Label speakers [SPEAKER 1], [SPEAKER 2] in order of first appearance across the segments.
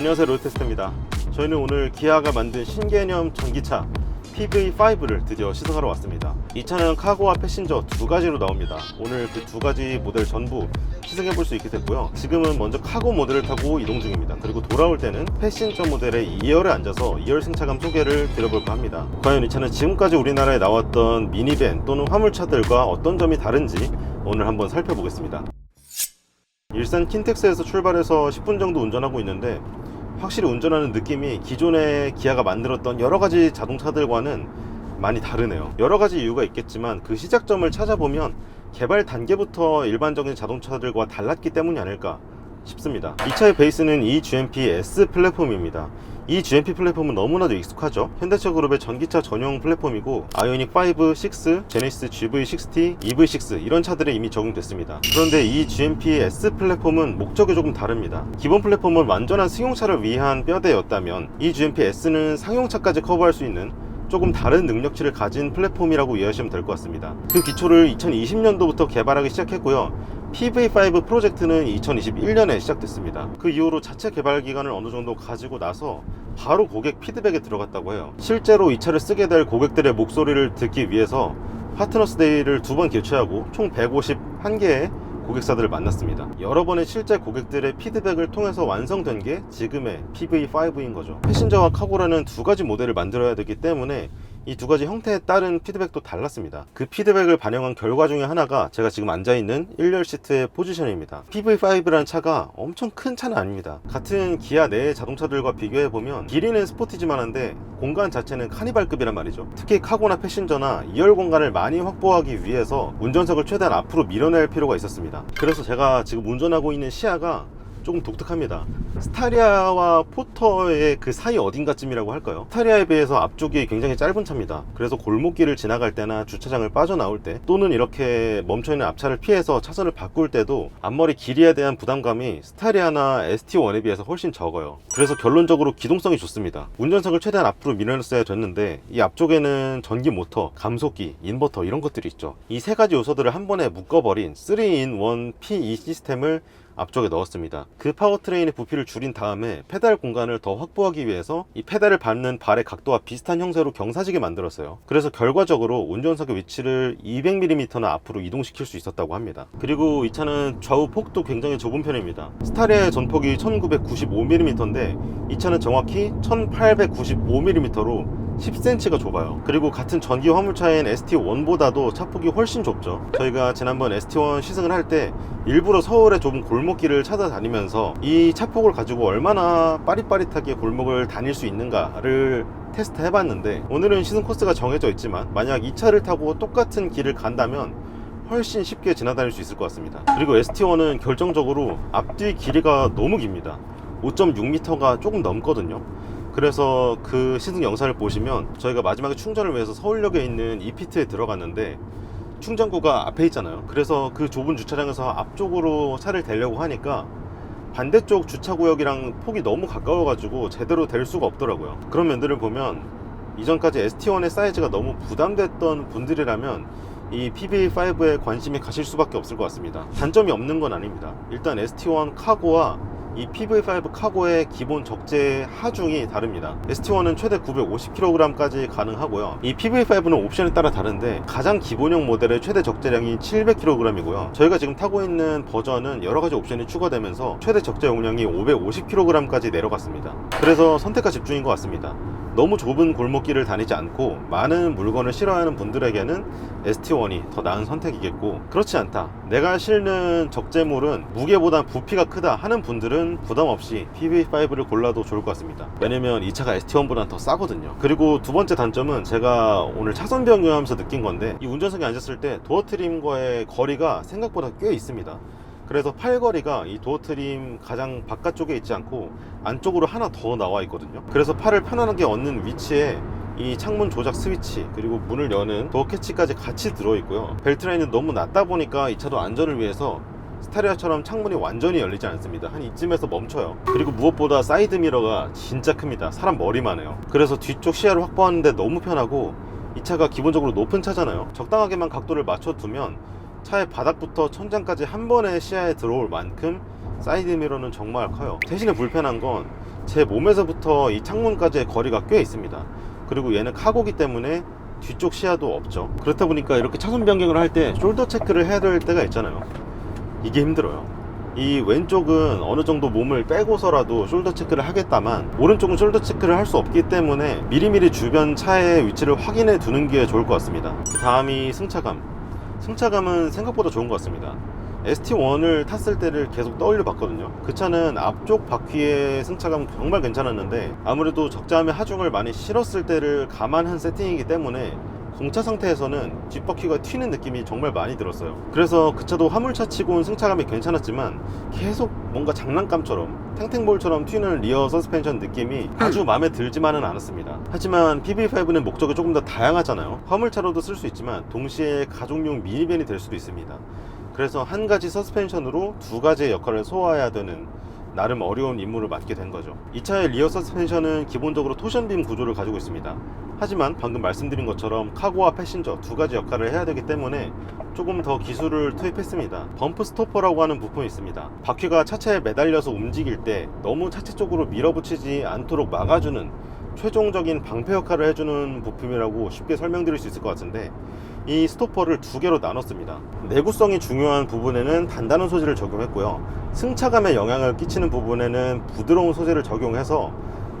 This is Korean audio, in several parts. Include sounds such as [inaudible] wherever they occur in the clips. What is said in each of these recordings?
[SPEAKER 1] 안녕하세요 로테스트입니다. 저희는 오늘 기아가 만든 신개념 전기차 PV5를 드디어 시승하러 왔습니다. 이 차는 카고와 패신저 두 가지로 나옵니다. 오늘 그 두 가지 모델 전부 시승해 볼 수 있게 됐고요. 지금은 먼저 카고 모델을 타고 이동 중입니다. 그리고 돌아올 때는 패신저 모델의 2열에 앉아서 2열 승차감 소개를 드려볼까 합니다. 과연 이 차는 지금까지 우리나라에 나왔던 미니밴 또는 화물차들과 어떤 점이 다른지 오늘 한번 살펴보겠습니다. 일산 킨텍스에서 출발해서 10분 정도 운전하고 있는데 확실히 운전하는 느낌이 기존의 기아가 만들었던 여러 가지 자동차들과는 많이 다르네요. 여러 가지 이유가 있겠지만 그 시작점을 찾아보면 개발 단계부터 일반적인 자동차들과 달랐기 때문이 아닐까 싶습니다. 이 차의 베이스는 eGMP S 플랫폼입니다. 이 GMP 플랫폼은 너무나도 익숙하죠. 현대차 그룹의 전기차 전용 플랫폼이고 아이오닉 5, 6, 제네시스 GV60, EV6 이런 차들에 이미 적용됐습니다. 그런데 이 GMP S 플랫폼은 목적이 조금 다릅니다. 기본 플랫폼은 완전한 승용차를 위한 뼈대였다면 이 GMP S는 상용차까지 커버할 수 있는 조금 다른 능력치를 가진 플랫폼이라고 이해하시면 될 것 같습니다. 그 기초를 2020년도부터 개발하기 시작했고요. PV5 프로젝트는 2021년에 시작됐습니다. 그 이후로 자체 개발 기간을 어느 정도 가지고 나서 바로 고객 피드백에 들어갔다고 해요. 실제로 이 차를 쓰게 될 고객들의 목소리를 듣기 위해서 파트너스 데이를 두 번 개최하고 총 151개의 고객사들을 만났습니다. 여러 번의 실제 고객들의 피드백을 통해서 완성된 게 지금의 PV5인 거죠. 패신저와 카고라는 두 가지 모델을 만들어야 되기 때문에 이 두 가지 형태에 따른 피드백도 달랐습니다. 그 피드백을 반영한 결과 중에 하나가 제가 지금 앉아있는 1열 시트의 포지션입니다. PV5라는 차가 엄청 큰 차는 아닙니다. 같은 기아 내 자동차들과 비교해보면 길이는 스포티지만 한데 공간 자체는 카니발급이란 말이죠. 특히 카고나 패신저나 2열 공간을 많이 확보하기 위해서 운전석을 최대한 앞으로 밀어낼 필요가 있었습니다. 그래서 제가 지금 운전하고 있는 시야가 조금 독특합니다. 스타리아와 포터의 그 사이 어딘가쯤이라고 할까요? 스타리아에 비해서 앞쪽이 굉장히 짧은 차입니다. 그래서 골목길을 지나갈 때나 주차장을 빠져나올 때 또는 이렇게 멈춰있는 앞차를 피해서 차선을 바꿀 때도 앞머리 길이에 대한 부담감이 스타리아나 ST1에 비해서 훨씬 적어요. 그래서 결론적으로 기동성이 좋습니다. 운전석을 최대한 앞으로 밀어냈어야 됐는데 이 앞쪽에는 전기 모터, 감속기, 인버터 이런 것들이 있죠. 이 세 가지 요소들을 한 번에 묶어버린 3in1 PE 시스템을 앞쪽에 넣었습니다. 그 파워트레인의 부피를 줄인 다음에 페달 공간을 더 확보하기 위해서 이 페달을 밟는 발의 각도와 비슷한 형태로 경사지게 만들었어요. 그래서 결과적으로 운전석의 위치를 200mm나 앞으로 이동시킬 수 있었다고 합니다. 그리고 이 차는 좌우 폭도 굉장히 좁은 편입니다. 스타리아의 전폭이 1995mm인데 이 차는 정확히 1895mm로 10cm가 좁아요. 그리고 같은 전기 화물차인 ST1보다도 차폭이 훨씬 좁죠. 저희가 지난번 ST1 시승을 할 때 일부러 서울의 좁은 골목길을 찾아다니면서 이 차폭을 가지고 얼마나 빠릿빠릿하게 골목을 다닐 수 있는가를 테스트 해봤는데 오늘은 시승 코스가 정해져 있지만 만약 이 차를 타고 똑같은 길을 간다면 훨씬 쉽게 지나다닐 수 있을 것 같습니다. 그리고 ST1은 결정적으로 앞뒤 길이가 너무 깁니다. 5.6m가 조금 넘거든요. 그래서 그 시승 영상을 보시면 저희가 마지막에 충전을 위해서 서울역에 있는 이피트에 들어갔는데 충전구가 앞에 있잖아요. 그래서 그 좁은 주차장에서 앞쪽으로 차를 대려고 하니까 반대쪽 주차구역이랑 폭이 너무 가까워 가지고 제대로 될 수가 없더라고요. 그런 면들을 보면 이전까지 ST1의 사이즈가 너무 부담됐던 분들이라면 이 PB5에 관심이 가실 수밖에 없을 것 같습니다. 단점이 없는 건 아닙니다. 일단 ST1 카고와 이 PV5 카고의 기본 적재 하중이 다릅니다. ST1은 최대 950kg까지 가능하고요. 이 PV5는 옵션에 따라 다른데 가장 기본형 모델의 최대 적재량이 700kg이고요. 저희가 지금 타고 있는 버전은 여러 가지 옵션이 추가되면서 최대 적재 용량이 550kg까지 내려갔습니다. 그래서 선택과 집중인 것 같습니다. 너무 좁은 골목길을 다니지 않고 많은 물건을 싫어하는 분들에게는 ST1이 더 나은 선택이겠고 그렇지 않다. 내가 실는 적재물은 무게보다 부피가 크다 하는 분들은 부담 없이 PV5를 골라도 좋을 것 같습니다. 왜냐면 이 차가 ST1보다 더 싸거든요. 그리고 두 번째 단점은 제가 오늘 차선 변경하면서 느낀 건데 이 운전석에 앉았을 때 도어 트림과의 거리가 생각보다 꽤 있습니다. 그래서 팔걸이가 이 도어 트림 가장 바깥쪽에 있지 않고 안쪽으로 하나 더 나와 있거든요. 그래서 팔을 편안하게 얹는 위치에 이 창문 조작 스위치 그리고 문을 여는 도어 캐치까지 같이 들어 있고요. 벨트 라인은 너무 낮다 보니까 이 차도 안전을 위해서 스타리아처럼 창문이 완전히 열리지 않습니다. 한 이쯤에서 멈춰요. 그리고 무엇보다 사이드 미러가 진짜 큽니다. 사람 머리만 해요. 그래서 뒤쪽 시야를 확보하는데 너무 편하고 이 차가 기본적으로 높은 차잖아요. 적당하게만 각도를 맞춰두면 차의 바닥부터 천장까지 한 번에 시야에 들어올 만큼 사이드 미러는 정말 커요. 대신에 불편한 건 제 몸에서부터 이 창문까지의 거리가 꽤 있습니다. 그리고 얘는 카고기 때문에 뒤쪽 시야도 없죠. 그렇다 보니까 이렇게 차선 변경을 할 때 숄더 체크를 해야 될 때가 있잖아요. 이게 힘들어요. 이 왼쪽은 어느 정도 몸을 빼고서라도 숄더 체크를 하겠다만 오른쪽은 숄더 체크를 할 수 없기 때문에 미리미리 주변 차의 위치를 확인해 두는 게 좋을 것 같습니다. 그 다음이 승차감. 승차감은 생각보다 좋은 것 같습니다. ST1을 탔을 때를 계속 떠올려 봤거든요. 그 차는 앞쪽 바퀴의 승차감 정말 괜찮았는데 아무래도 적자함의 하중을 많이 실었을 때를 감안한 세팅이기 때문에 공차 상태에서는 뒷바퀴가 튀는 느낌이 정말 많이 들었어요. 그래서 그 차도 화물차 치고는 승차감이 괜찮았지만 계속 뭔가 장난감처럼 탱탱볼처럼 튀는 리어 서스펜션 느낌이 아주 마음에 들지만은 않았습니다. 하지만 PV5는 목적이 조금 더 다양하잖아요. 화물차로도 쓸 수 있지만 동시에 가족용 미니밴이 될 수도 있습니다. 그래서 한 가지 서스펜션으로 두 가지의 역할을 소화해야 되는 나름 어려운 임무를 맡게 된 거죠. 이 차의 리어 서스펜션은 기본적으로 토션빔 구조를 가지고 있습니다. 하지만 방금 말씀드린 것처럼 카고와 패신저 두 가지 역할을 해야 되기 때문에 조금 더 기술을 투입했습니다. 범프 스토퍼라고 하는 부품이 있습니다. 바퀴가 차체에 매달려서 움직일 때 너무 차체 쪽으로 밀어붙이지 않도록 막아주는 최종적인 방패 역할을 해주는 부품이라고 쉽게 설명드릴 수 있을 것 같은데 이 스토퍼를 두 개로 나눴습니다. 내구성이 중요한 부분에는 단단한 소재를 적용했고요. 승차감에 영향을 끼치는 부분에는 부드러운 소재를 적용해서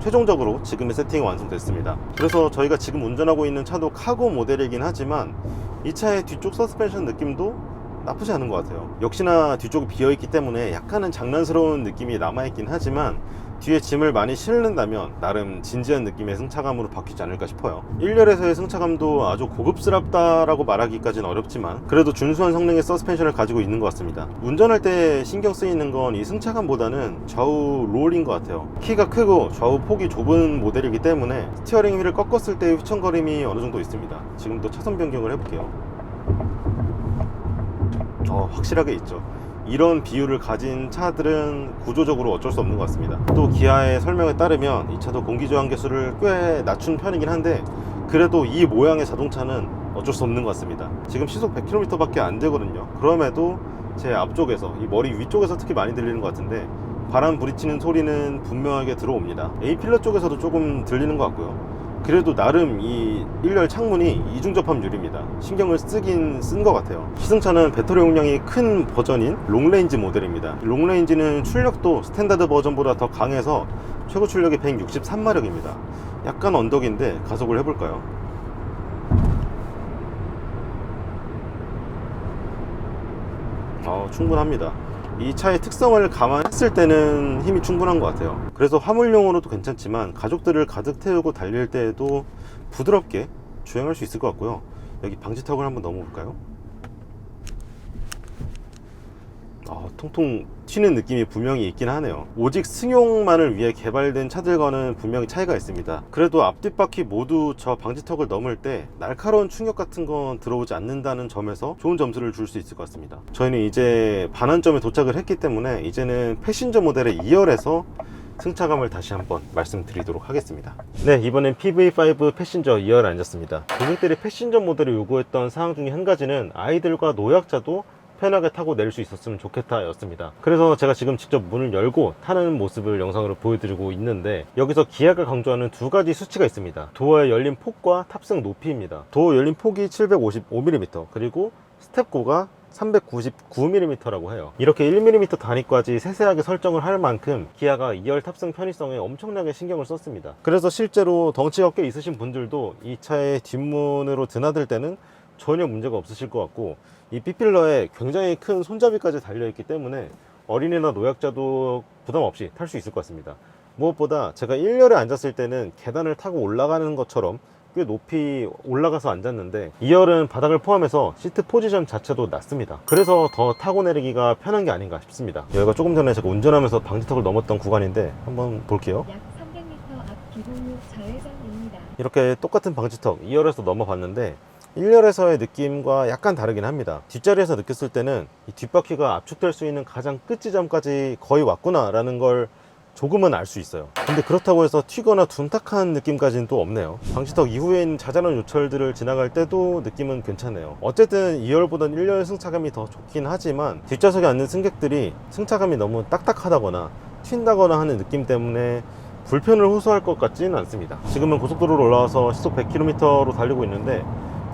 [SPEAKER 1] 최종적으로 지금의 세팅이 완성됐습니다. 그래서 저희가 지금 운전하고 있는 차도 카고 모델이긴 하지만 이 차의 뒤쪽 서스펜션 느낌도 나쁘지 않은 것 같아요. 역시나 뒤쪽이 비어있기 때문에 약간은 장난스러운 느낌이 남아있긴 하지만 뒤에 짐을 많이 실는다면 나름 진지한 느낌의 승차감으로 바뀌지 않을까 싶어요. 1열에서의 승차감도 아주 고급스럽다라고 말하기까지는 어렵지만 그래도 준수한 성능의 서스펜션을 가지고 있는 것 같습니다. 운전할 때 신경 쓰이는 건 이 승차감보다는 좌우 롤인 것 같아요. 키가 크고 좌우 폭이 좁은 모델이기 때문에 스티어링 휠을 꺾었을 때의 휘청거림이 어느 정도 있습니다. 지금도 차선 변경을 해볼게요. 어, 확실하게 있죠. 이런 비율을 가진 차들은 구조적으로 어쩔 수 없는 것 같습니다. 또 기아의 설명에 따르면 이 차도 공기저항 개수를 꽤 낮춘 편이긴 한데 그래도 이 모양의 자동차는 어쩔 수 없는 것 같습니다. 지금 시속 100km밖에 안 되거든요. 그럼에도 제 앞쪽에서 이 머리 위쪽에서 특히 많이 들리는 것 같은데 바람 부딪히는 소리는 분명하게 들어옵니다. A 필러 쪽에서도 조금 들리는 것 같고요. 그래도 나름 이 1열 창문이 이중 접합률입니다. 신경을 쓰긴 쓴 것 같아요. 시승차는 배터리 용량이 큰 버전인 롱레인지 모델입니다. 롱레인지는 출력도 스탠다드 버전보다 더 강해서 최고 출력이 163마력입니다. 약간 언덕인데 가속을 해볼까요? 어, 충분합니다. 이 차의 특성을 감안했을 때는 힘이 충분한 것 같아요. 그래서 화물용으로도 괜찮지만 가족들을 가득 태우고 달릴 때에도 부드럽게 주행할 수 있을 것 같고요. 여기 방지턱을 한번 넘어볼까요? 아, 통통 튀는 느낌이 분명히 있긴 하네요. 오직 승용만을 위해 개발된 차들과는 분명히 차이가 있습니다. 그래도 앞뒷바퀴 모두 저 방지턱을 넘을 때 날카로운 충격 같은 건 들어오지 않는다는 점에서 좋은 점수를 줄 수 있을 것 같습니다. 저희는 이제 반환점에 도착을 했기 때문에 이제는 패신저 모델의 2열에서 승차감을 다시 한번 말씀드리도록 하겠습니다. 네, 이번엔 PV5 패신저 2열에 앉았습니다. 고객들이 패신저 모델을 요구했던 사항 중에 한 가지는 아이들과 노약자도 편하게 타고 내릴 수 있었으면 좋겠다 였습니다. 그래서 제가 지금 직접 문을 열고 타는 모습을 영상으로 보여드리고 있는데 여기서 기아가 강조하는 두 가지 수치가 있습니다. 도어의 열린 폭과 탑승 높이입니다. 도어 열린 폭이 755mm 그리고 스텝고가 399mm라고 해요. 이렇게 1mm 단위까지 세세하게 설정을 할 만큼 기아가 2열 탑승 편의성에 엄청나게 신경을 썼습니다. 그래서 실제로 덩치가 꽤 있으신 분들도 이 차의 뒷문으로 드나들 때는 전혀 문제가 없으실 것 같고 이 B필러에 굉장히 큰 손잡이까지 달려있기 때문에 어린이나 노약자도 부담 없이 탈 수 있을 것 같습니다. 무엇보다 제가 1열에 앉았을 때는 계단을 타고 올라가는 것처럼 꽤 높이 올라가서 앉았는데 2열은 바닥을 포함해서 시트 포지션 자체도 낮습니다. 그래서 더 타고 내리기가 편한 게 아닌가 싶습니다. 여기가 조금 전에 제가 운전하면서 방지턱을 넘었던 구간인데 한번 볼게요.
[SPEAKER 2] 약 300m 앞 기동로 좌회전입니다.
[SPEAKER 1] 이렇게 똑같은 방지턱 2열에서 넘어봤는데 1열에서의 느낌과 약간 다르긴 합니다. 뒷자리에서 느꼈을 때는 이 뒷바퀴가 압축될 수 있는 가장 끝 지점까지 거의 왔구나 라는 걸 조금은 알 수 있어요. 근데 그렇다고 해서 튀거나 둔탁한 느낌까지는 또 없네요. 방지턱 이후에 있는 자잘한 요철들을 지나갈 때도 느낌은 괜찮네요. 어쨌든 2열보단 1열 승차감이 더 좋긴 하지만 뒷좌석에 앉는 승객들이 승차감이 너무 딱딱하다거나 튄다거나 하는 느낌 때문에 불편을 호소할 것 같지는 않습니다. 지금은 고속도로로 올라와서 시속 100km로 달리고 있는데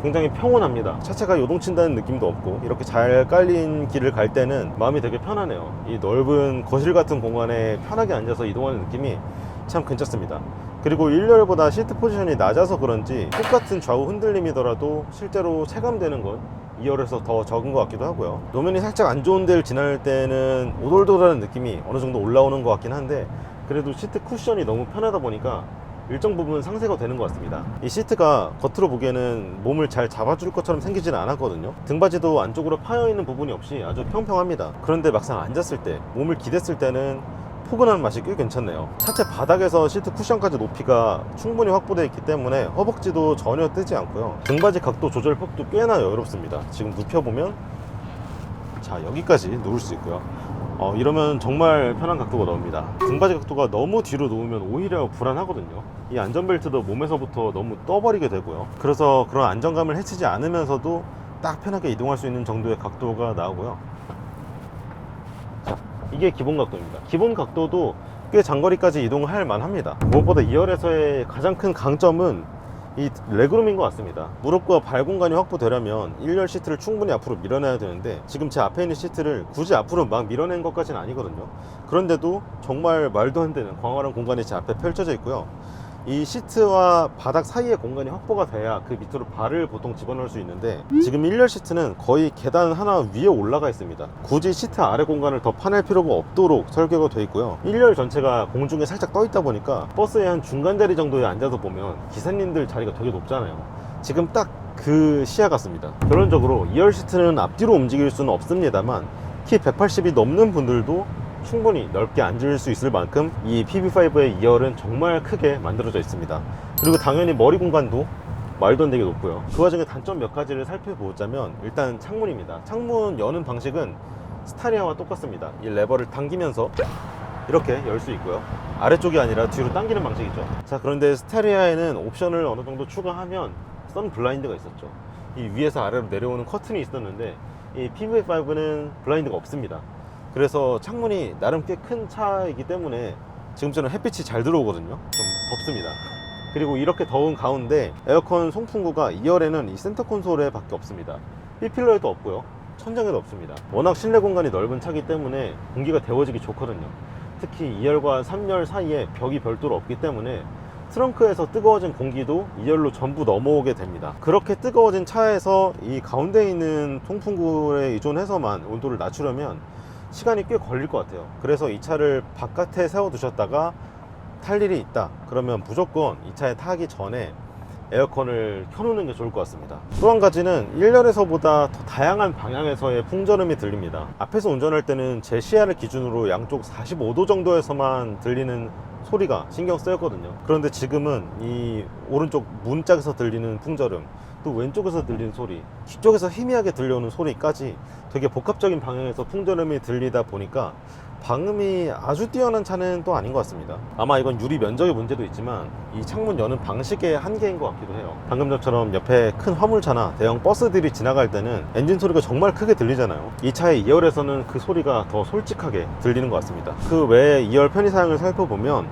[SPEAKER 1] 굉장히 평온합니다. 차체가 요동친다는 느낌도 없고 이렇게 잘 깔린 길을 갈 때는 마음이 되게 편하네요. 이 넓은 거실 같은 공간에 편하게 앉아서 이동하는 느낌이 참 괜찮습니다. 그리고 1열보다 시트 포지션이 낮아서 그런지 똑같은 좌우 흔들림이더라도 실제로 체감되는 건 2열에서 더 적은 것 같기도 하고요. 노면이 살짝 안 좋은 데를 지날 때는 오돌도돌하는 느낌이 어느 정도 올라오는 것 같긴 한데 그래도 시트 쿠션이 너무 편하다 보니까 일정 부분 상쇄가 되는 것 같습니다. 이 시트가 겉으로 보기에는 몸을 잘 잡아줄 것처럼 생기지는 않았거든요. 등받이도 안쪽으로 파여 있는 부분이 없이 아주 평평합니다. 그런데 막상 앉았을 때, 몸을 기댔을 때는 포근한 맛이 꽤 괜찮네요. 차체 바닥에서 시트 쿠션까지 높이가 충분히 확보되어 있기 때문에 허벅지도 전혀 뜨지 않고요. 등받이 각도 조절 폭도 꽤나 여유롭습니다. 지금 눕혀보면 자 여기까지 누울 수 있고요. 어, 이러면 정말 편한 각도가 나옵니다. 등받이 각도가 너무 뒤로 놓으면 오히려 불안하거든요. 이 안전벨트도 몸에서부터 너무 떠버리게 되고요. 그래서 그런 안정감을 해치지 않으면서도 딱 편하게 이동할 수 있는 정도의 각도가 나오고요. 자, 이게 기본 각도입니다. 기본 각도도 꽤 장거리까지 이동할 만합니다. 무엇보다 2열에서의 가장 큰 강점은 이 레그룸인 것 같습니다. 무릎과 발 공간이 확보되려면 1열 시트를 충분히 앞으로 밀어내야 되는데 지금 제 앞에 있는 시트를 굳이 앞으로 막 밀어낸 것까지는 아니거든요. 그런데도 정말 말도 안 되는 광활한 공간이 제 앞에 펼쳐져 있고요. 이 시트와 바닥 사이의 공간이 확보가 돼야 그 밑으로 발을 보통 집어넣을 수 있는데 지금 1열 시트는 거의 계단 하나 위에 올라가 있습니다. 굳이 시트 아래 공간을 더 파낼 필요가 없도록 설계가 되어 있고요. 1열 전체가 공중에 살짝 떠 있다 보니까 버스의 한 중간 자리 정도에 앉아서 보면 기사님들 자리가 되게 높잖아요. 지금 딱 그 시야 같습니다. 결론적으로 2열 시트는 앞뒤로 움직일 수는 없습니다만 키 180이 넘는 분들도 충분히 넓게 앉을 수 있을 만큼 이 PB5의 2열은 정말 크게 만들어져 있습니다. 그리고 당연히 머리 공간도 말도 안 되게 높고요. 그 와중에 단점 몇 가지를 살펴보자면 일단 창문입니다. 창문 여는 방식은 스타리아와 똑같습니다. 이 레버를 당기면서 이렇게 열 수 있고요. 아래쪽이 아니라 뒤로 당기는 방식이죠. 자, 그런데 스타리아에는 옵션을 어느 정도 추가하면 선 블라인드가 있었죠. 이 위에서 아래로 내려오는 커튼이 있었는데 이 PV5는 블라인드가 없습니다. 그래서 창문이 나름 꽤 큰 차이기 때문에 지금처럼 햇빛이 잘 들어오거든요. 좀 덥습니다. [laughs] 그리고 이렇게 더운 가운데 에어컨 송풍구가 2열에는 이 센터 콘솔에 밖에 없습니다. B필러에도 없고요. 천장에도 없습니다. 워낙 실내 공간이 넓은 차기 때문에 공기가 데워지기 좋거든요. 특히 2열과 3열 사이에 벽이 별도로 없기 때문에 트렁크에서 뜨거워진 공기도 2열로 전부 넘어오게 됩니다. 그렇게 뜨거워진 차에서 이 가운데 있는 통풍구에 의존해서만 온도를 낮추려면 시간이 꽤 걸릴 것 같아요. 그래서 이 차를 바깥에 세워 두셨다가 탈 일이 있다. 그러면 무조건 이 차에 타기 전에 에어컨을 켜놓는 게 좋을 것 같습니다. 또 한 가지는 1열에서보다 더 다양한 방향에서의 풍절음이 들립니다. 앞에서 운전할 때는 제 시야를 기준으로 양쪽 45도 정도에서만 들리는 소리가 신경 쓰였거든요. 그런데 지금은 이 오른쪽 문짝에서 들리는 풍절음, 또 왼쪽에서 들리는 소리, 뒤쪽에서 희미하게 들려오는 소리까지 되게 복합적인 방향에서 풍절음이 들리다 보니까 방음이 아주 뛰어난 차는 또 아닌 것 같습니다. 아마 이건 유리 면적의 문제도 있지만 이 창문 여는 방식의 한계인 것 같기도 해요. 방금 전처럼 옆에 큰 화물차나 대형 버스들이 지나갈 때는 엔진 소리가 정말 크게 들리잖아요. 이 차의 2열에서는 그 소리가 더 솔직하게 들리는 것 같습니다. 그 외에 2열 편의사양을 살펴보면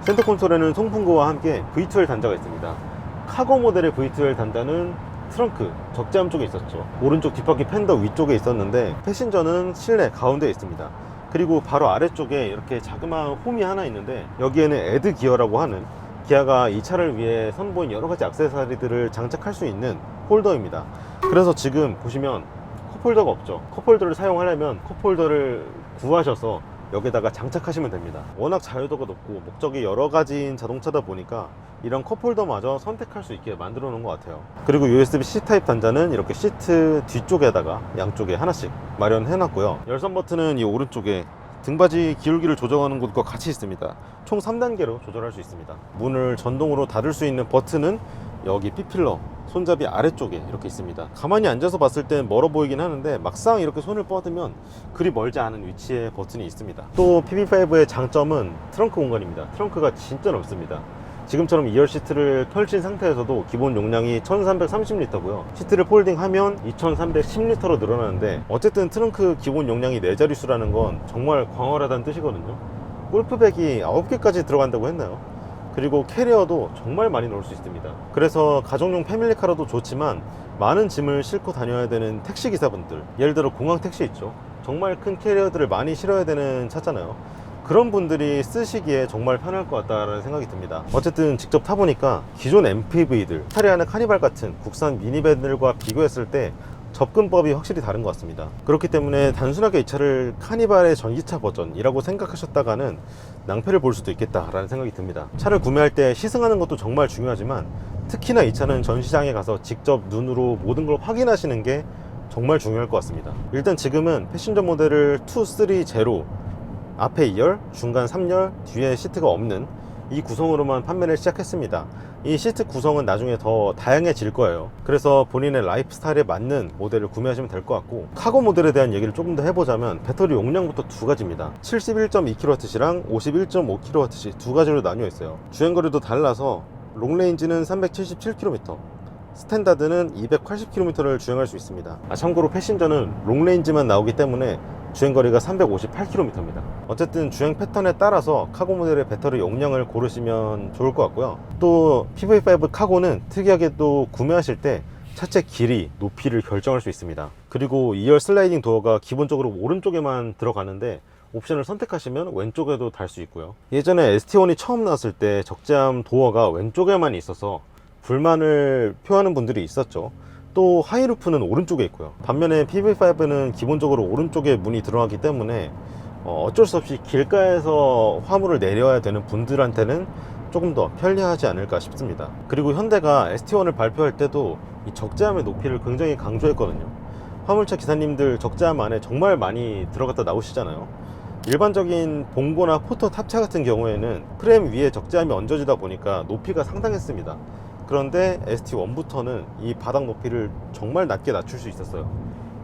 [SPEAKER 1] 센터 콘솔에는 송풍구와 함께 V12 단자가 있습니다. 카고 모델의 V12 단자는 트렁크 적재함 쪽에 있었죠. 오른쪽 뒷바퀴 팬더 위쪽에 있었는데 패신저는 실내 가운데에 있습니다. 그리고 바로 아래쪽에 이렇게 자그마한 홈이 하나 있는데 여기에는 에드 기어라고 하는 기아가 이 차를 위해 선보인 여러 가지 액세서리들을 장착할 수 있는 홀더입니다. 그래서 지금 보시면 컵홀더가 없죠. 컵홀더를 사용하려면 컵홀더를 구하셔서 여기다가 장착하시면 됩니다. 워낙 자유도가 높고 목적이 여러 가지인 자동차다 보니까 이런 컵홀더마저 선택할 수 있게 만들어 놓은 것 같아요. 그리고 USB-C 타입 단자는 이렇게 시트 뒤쪽에다가 양쪽에 하나씩 마련해 놨고요. 열선 버튼은 이 오른쪽에 등받이 기울기를 조정하는 곳과 같이 있습니다. 총 3단계로 조절할 수 있습니다. 문을 전동으로 닫을 수 있는 버튼은 여기 B필러 손잡이 아래쪽에 이렇게 있습니다. 가만히 앉아서 봤을 땐 멀어 보이긴 하는데 막상 이렇게 손을 뻗으면 그리 멀지 않은 위치에 버튼이 있습니다. 또 PB5의 장점은 트렁크 공간입니다. 트렁크가 진짜 넓습니다. 지금처럼 2열 시트를 펼친 상태에서도 기본 용량이 1330리터고요. 시트를 폴딩하면 2310리터로 늘어나는데 어쨌든 트렁크 기본 용량이 4자릿수라는 건 정말 광활하다는 뜻이거든요. 골프백이 9개까지 들어간다고 했나요? 그리고 캐리어도 정말 많이 넣을 수 있습니다. 그래서 가정용 패밀리카로도 좋지만 많은 짐을 싣고 다녀야 되는 택시 기사분들, 예를 들어 공항 택시 있죠. 정말 큰 캐리어들을 많이 실어야 되는 차잖아요. 그런 분들이 쓰시기에 정말 편할 것 같다라는 생각이 듭니다. 어쨌든 직접 타보니까 기존 MPV들, 스타리아나 카니발 같은 국산 미니밴들과 비교했을 때 접근법이 확실히 다른 것 같습니다. 그렇기 때문에 단순하게 이 차를 카니발의 전기차 버전이라고 생각하셨다가는 낭패를 볼 수도 있겠다라는 생각이 듭니다. 차를 구매할 때 시승하는 것도 정말 중요하지만 특히나 이 차는 전시장에 가서 직접 눈으로 모든 걸 확인하시는 게 정말 중요할 것 같습니다. 일단 지금은 패신저 모델을 2, 3, 제로 앞에 2열, 중간 3열, 뒤에 시트가 없는 이 구성으로만 판매를 시작했습니다. 이 시트 구성은 나중에 더 다양해질 거예요. 그래서 본인의 라이프 스타일에 맞는 모델을 구매하시면 될 것 같고 카고 모델에 대한 얘기를 조금 더 해보자면 배터리 용량부터 두 가지입니다. 71.2kWh랑 51.5kWh 두 가지로 나뉘어 있어요. 주행거리도 달라서 롱레인지는 377km, 스탠다드는 280km를 주행할 수 있습니다. 아, 참고로 패신저는 롱레인지만 나오기 때문에 주행거리가 358km입니다. 어쨌든 주행 패턴에 따라서 카고 모델의 배터리 용량을 고르시면 좋을 것 같고요. 또 PV5 카고는 특이하게 또 구매하실 때 차체 길이, 높이를 결정할 수 있습니다. 그리고 2열 슬라이딩 도어가 기본적으로 오른쪽에만 들어가는데 옵션을 선택하시면 왼쪽에도 달 수 있고요. 예전에 ST1이 처음 나왔을 때 적재함 도어가 왼쪽에만 있어서 불만을 표하는 분들이 있었죠. 또 하이루프는 오른쪽에 있고요. 반면에 PV5는 기본적으로 오른쪽에 문이 들어가기 때문에 어, 어쩔 수 없이 길가에서 화물을 내려야 되는 분들한테는 조금 더 편리하지 않을까 싶습니다. 그리고 현대가 ST1을 발표할 때도 이 적재함의 높이를 굉장히 강조했거든요. 화물차 기사님들 적재함 안에 정말 많이 들어갔다 나오시잖아요. 일반적인 봉고나 포터 탑차 같은 경우에는 프레임 위에 적재함이 얹어지다 보니까 높이가 상당했습니다. 그런데 ST1부터는 이 바닥 높이를 정말 낮게 낮출 수 있었어요.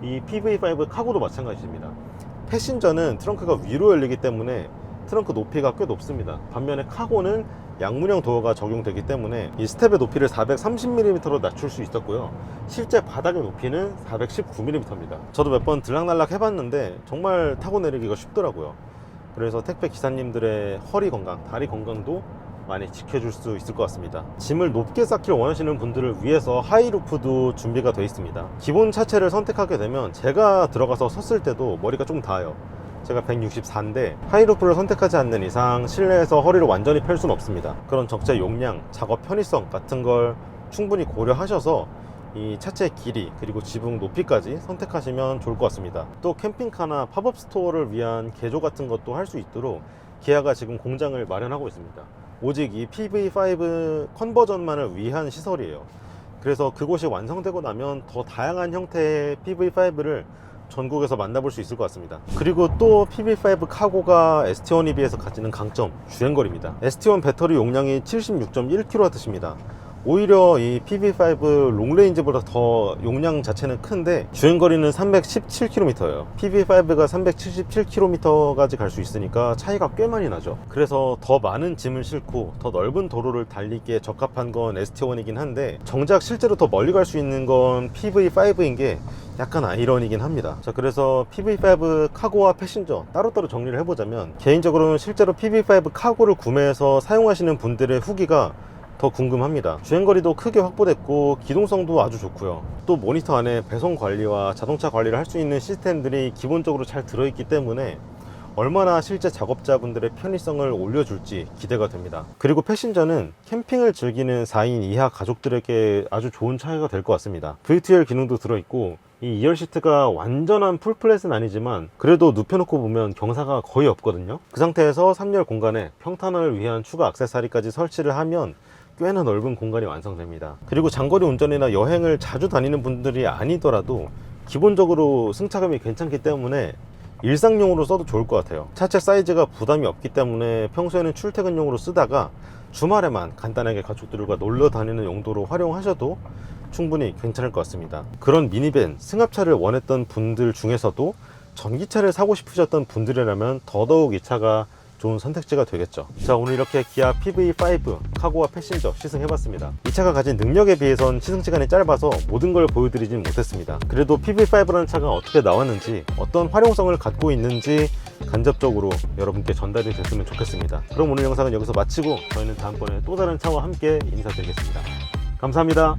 [SPEAKER 1] 이 PV5 카고도 마찬가지입니다. 패신저는 트렁크가 위로 열리기 때문에 트렁크 높이가 꽤 높습니다. 반면에 카고는 양문형 도어가 적용되기 때문에 이 스텝의 높이를 430mm로 낮출 수 있었고요. 실제 바닥의 높이는 419mm입니다. 저도 몇 번 들락날락 해봤는데 정말 타고 내리기가 쉽더라고요. 그래서 택배 기사님들의 허리 건강, 다리 건강도 많이 지켜줄 수 있을 것 같습니다. 짐을 높게 쌓기를 원하시는 분들을 위해서 하이루프도 준비가 되어 있습니다. 기본 차체를 선택하게 되면 제가 들어가서 섰을 때도 머리가 좀 닿아요. 제가 164인데 하이루프를 선택하지 않는 이상 실내에서 허리를 완전히 펼 수는 없습니다. 그런 적재 용량, 작업 편의성 같은 걸 충분히 고려하셔서 이 차체 길이 그리고 지붕 높이까지 선택하시면 좋을 것 같습니다. 또 캠핑카나 팝업 스토어를 위한 개조 같은 것도 할 수 있도록 기아가 지금 공장을 마련하고 있습니다. 오직 이 PV5 컨버전만을 위한 시설이에요. 그래서 그곳이 완성되고 나면 더 다양한 형태의 PV5를 전국에서 만나볼 수 있을 것 같습니다. 그리고 또 PV5 카고가 ST1에 비해서 가지는 강점, 주행거리입니다. ST1 배터리 용량이 76.1kWh입니다. 오히려 이 PV5 롱레인지보다 더 용량 자체는 큰데 주행거리는 317km예요. PV5가 377km까지 갈 수 있으니까 차이가 꽤 많이 나죠. 그래서 더 많은 짐을 싣고 더 넓은 도로를 달리기에 적합한 건 ST1이긴 한데 정작 실제로 더 멀리 갈 수 있는 건 PV5인 게 약간 아이러니긴 합니다. 자, 그래서 PV5 카고와 패신저 따로따로 정리를 해보자면 개인적으로는 실제로 PV5 카고를 구매해서 사용하시는 분들의 후기가 더 궁금합니다. 주행거리도 크게 확보됐고 기동성도 아주 좋고요. 또 모니터 안에 배송 관리와 자동차 관리를 할 수 있는 시스템들이 기본적으로 잘 들어있기 때문에 얼마나 실제 작업자분들의 편의성을 올려줄지 기대가 됩니다. 그리고 패신저는 캠핑을 즐기는 4인 이하 가족들에게 아주 좋은 차이가 될 것 같습니다. VTL 기능도 들어있고 이 2열 시트가 완전한 풀플랫은 아니지만 그래도 눕혀놓고 보면 경사가 거의 없거든요. 그 상태에서 3열 공간에 평탄화를 위한 추가 액세서리까지 설치를 하면 꽤나 넓은 공간이 완성됩니다. 그리고 장거리 운전이나 여행을 자주 다니는 분들이 아니더라도 기본적으로 승차감이 괜찮기 때문에 일상용으로 써도 좋을 것 같아요. 차체 사이즈가 부담이 없기 때문에 평소에는 출퇴근용으로 쓰다가 주말에만 간단하게 가족들과 놀러 다니는 용도로 활용하셔도 충분히 괜찮을 것 같습니다. 그런 미니밴, 승합차를 원했던 분들 중에서도 전기차를 사고 싶으셨던 분들이라면 더더욱 이 차가 좋은 선택지가 되겠죠. 자, 오늘 이렇게 기아 PV5 카고와 패신저 시승해봤습니다. 이 차가 가진 능력에 비해선 시승 시간이 짧아서 모든 걸 보여드리진 못했습니다. 그래도 PV5라는 차가 어떻게 나왔는지, 어떤 활용성을 갖고 있는지 간접적으로 여러분께 전달이 됐으면 좋겠습니다. 그럼 오늘 영상은 여기서 마치고 저희는 다음번에 또 다른 차와 함께 인사드리겠습니다. 감사합니다.